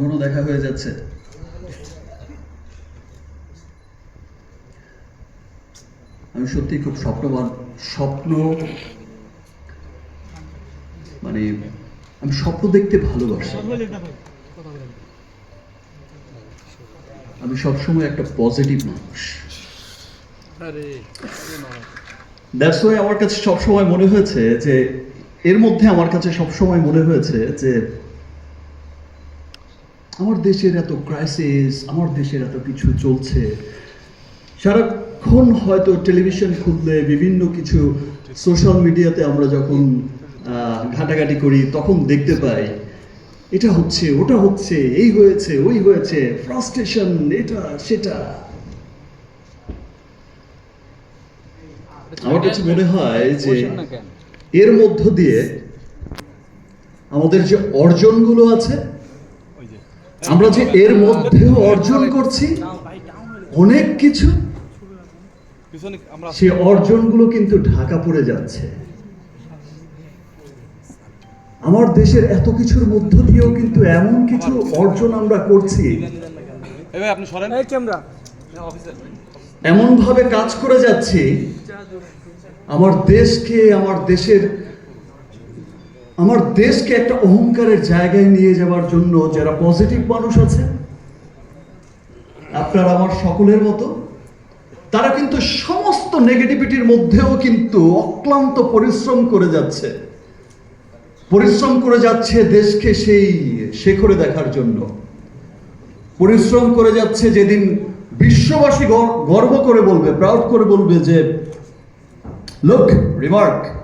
ঘন দেখা হয়ে যাচ্ছে। আমি সত্যি খুব স্বপ্নবান। স্বপ্ন মানে আমি স্বপ্ন দেখতে ভালোবাসি। আমি সবসময় একটা পজিটিভ মানুষ। আমার কাছে সবসময় মনে হয়েছে যে, এর মধ্যে আমার কাছে সবসময় মনে হয়েছে যে আমার দেশের এত ক্রাইসিস আমার দেশের এত কিছু চলছে। সারাক্ষণ হয়তো টেলিভিশন খুললে বিভিন্ন কিছু সোশ্যাল মিডিয়াতে আমরা যখন ঘাটাঘাটি করি, তখন দেখতে পাই, এটা হচ্ছে, ওটা হচ্ছে, এই হয়েছে, ওই হয়েছে ফ্রাস্ট্রেশন এটা, সেটা। আমার কাছে মনে হয় যে এর মধ্য দিয়ে আমাদের যে অর্জনগুলো আছে আমরা যে এর মধ্যেও অর্জন করছি অনেক কিছু সে অর্জনগুলো কিন্তু ঢাকা পড়ে যাচ্ছে। আমার দেশের এত কিছুর মধ্য দিয়েও কিন্তু এমন কিছু অর্জন আমরা করছি। এমন ভাবে কাজ করে যাচ্ছি আমার দেশকে আমার দেশের আমার দেশকে একটা অহংকারের জায়গায় নিয়ে যাওয়ার জন্য যারা পজিটিভ মানুষ আছে, আপনার আমার সকলের মতো, তারা কিন্তু সমস্ত নেগেটিভিটির মধ্যেও কিন্তু অক্লান্ত পরিশ্রম করে যাচ্ছে। পরিশ্রম করে যাচ্ছে দেশকে সেই শেখরে দেখার জন্য। পরিশ্রম করে যাচ্ছে যেদিন বিশ্ববাসী গর- গর্ব করে বলবে প্রাউড করে বলবে যে লোক রিমার্ক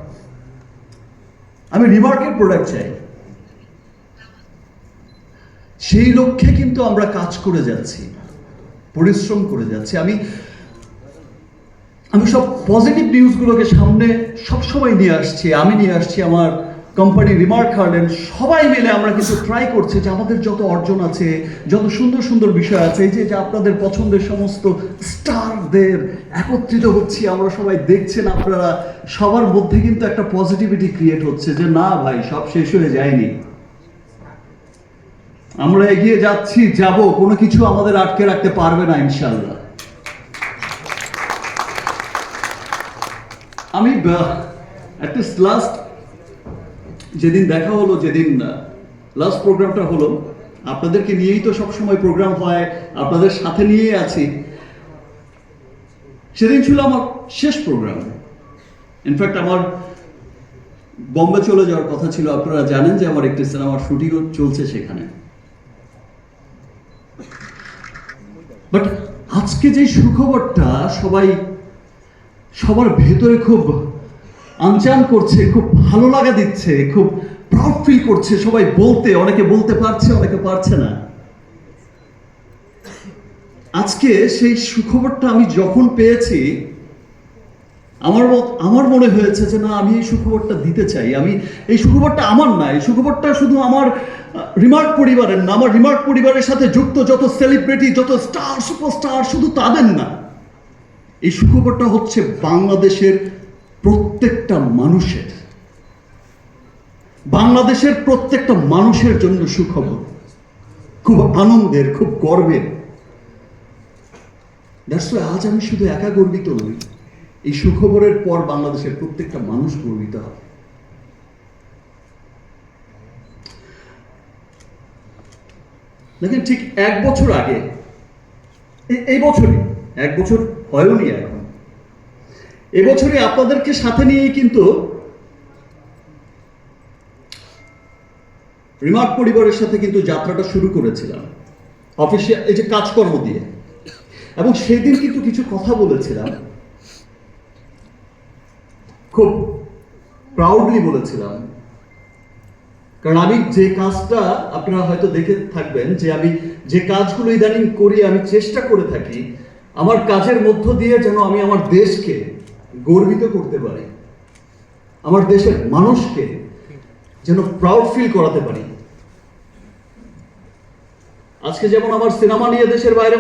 আমি রিমার্কের প্রোডাক্ট চাই। সেই লক্ষ্যে কিন্তু আমরা কাজ করে যাচ্ছি, পরিশ্রম করে যাচ্ছি। আমি আমি সব পজিটিভ নিউজগুলোকে সামনে সবসময় নিয়ে আসছি, আমি নিয়ে আসছি আমার কোম্পানি রিমার্ক হার্ডেন সবাই মিলে আমরা কিন্তু ট্রাই করছি যে আমাদের যত অর্জন আছে, যত সুন্দর সুন্দর বিষয় আছে, এই যে আপনাদের পছন্দের সমস্ত স্টারদের একত্রিত হচ্ছি, আমরা সবাই দেখছেন আপনারা, সবার মধ্যে কিন্তু একটা পজিটিভিটি ক্রিয়েট হচ্ছে যে না ভাই, সব শেষ হয়ে যায়নি। আমরা এগিয়ে যাচ্ছি, যাব, কোনো কিছু আমাদের আটকে রাখতে পারবে না ইনশাল্লাহ আমি অ্যাটলিস্ট লাস্ট যেদিন দেখা হলো, যেদিন লাস্ট প্রোগ্রামটা হলো, আপনাদেরকে নিয়েই তো সবসময় প্রোগ্রাম হয়, আপনাদের সাথে নিয়েই আছি। সেদিন ছিল আমার শেষ প্রোগ্রাম ইনফ্যাক্ট আমার বম্বে চলে যাওয়ার কথা ছিল। আপনারা জানেন যে আমার একটি সিনেমার শুটিংও চলছে সেখানে। বাট আজকে যে সুখবরটা, সবাই, সবার ভেতরে খুব আনচান করছে, খুব ভালো লাগা দিচ্ছে, খুব প্রাউড ফিল করছে, সবাই বলতে, অনেকে বলতে পারছে, অনেকে পারছে না। আজকে সেই সুখবরটা আমি যখন পেয়েছি, আমার আমার মনে হয়েছে যে না, আমি এই সুখবরটা দিতে চাই। আমি, এই সুখবরটা আমার না, এই সুখবরটা শুধু আমার রিমার্ক পরিবারের না, আমার রিমার্ক পরিবারের সাথে যুক্ত যত সেলিব্রিটি যত স্টার সুপারস্টার শুধু তাদের না। এই সুখবরটা হচ্ছে বাংলাদেশের প্রত্যেকটা মানুষের, বাংলাদেশের প্রত্যেকটা মানুষের জন্য সুখবর, খুব আনন্দের, খুব গর্বের। That's আজ আমি শুধু একা গর্বিত নই, এই সুখবরের পর বাংলাদেশের প্রত্যেকটা মানুষ গর্বিত হবে। দেখেন ঠিক এক বছর আগে এই বছরই, এক বছর হয়ওনি এখন। এবছরই আপনাদেরকে সাথে নিয়েই কিন্তু রিমার্ক পরিবারের সাথে কিন্তু যাত্রাটা শুরু করেছিলাম। অফিসে এই যে কাজকর্ম দিয়ে। এবং সেদিন কিন্তু কিছু কথা বলেছিলাম। খুব প্রাউডলি বলেছিলাম। কারণ আমি যে কাজটা আপনারা হয়তো দেখে থাকবেন যে আমি যে কাজগুলো ইদানিং করি, আমি চেষ্টা করে থাকি, আমার কাজের মধ্য দিয়ে যেন আমি আমার দেশকে গর্বিত করতে পারি। আমার দেশের মানুষকে যেন প্রাউড ফিল করাতে পারি। আজকে যেমন আমার সিনেমা নিয়ে দেশের বাইরে